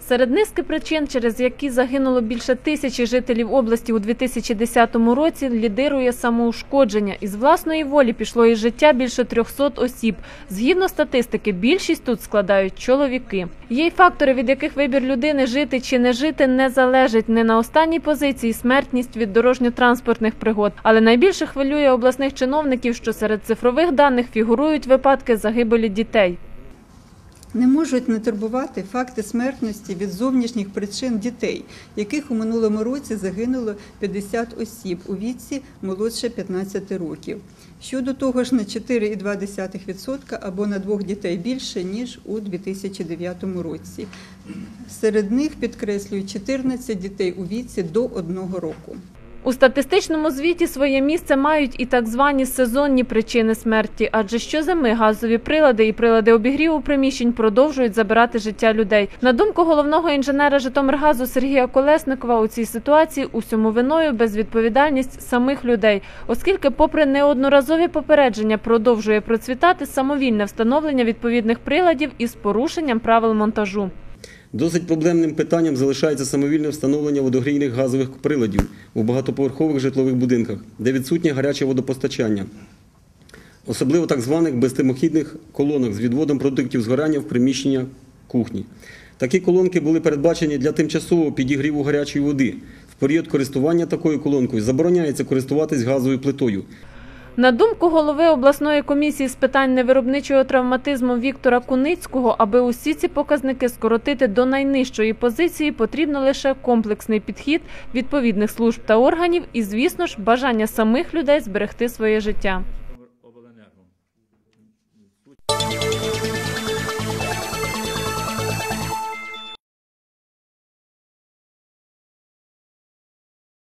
Серед низки причин, через які загинуло більше тисячі жителів області у 2010 році, лідирує самоушкодження. Із власної волі пішло із життя більше 300 осіб. Згідно статистики, більшість тут складають чоловіки. Є й фактори, від яких вибір людини жити чи не жити не залежить. Не на останній позиції смертність від дорожньо-транспортних пригод. Але найбільше хвилює обласних чиновників, що серед цифрових даних фігурують випадки загибелі дітей. Не можуть не турбувати факти смертності від зовнішніх причин дітей, яких у минулому році загинуло 50 осіб у віці молодше 15 років. Щодо того ж на 4,2% або на двох дітей більше, ніж у 2009 році. Серед них, підкреслюю, 14 дітей у віці до 1 року. У статистичному звіті своє місце мають і так звані сезонні причини смерті, адже щозими газові прилади і прилади обігріву приміщень продовжують забирати життя людей. На думку головного інженера Житомиргазу Сергія Колесникова, у цій ситуації усьому виною безвідповідальність самих людей, оскільки, попри неодноразові попередження, продовжує процвітати самовільне встановлення відповідних приладів із порушенням правил монтажу. Досить проблемним питанням залишається самовільне встановлення водогрійних газових приладів у багатоповерхових житлових будинках, де відсутнє гаряче водопостачання, особливо так званих безтимохідних колонок з відводом продуктів згорання в приміщення кухні. Такі колонки були передбачені для тимчасового підігріву гарячої води. В період користування такою колонкою забороняється користуватись газовою плитою. На думку голови обласної комісії з питань невиробничого травматизму Віктора Куницького, аби усі ці показники скоротити до найнижчої позиції, потрібно лише комплексний підхід відповідних служб та органів і, звісно ж, бажання самих людей зберегти своє життя.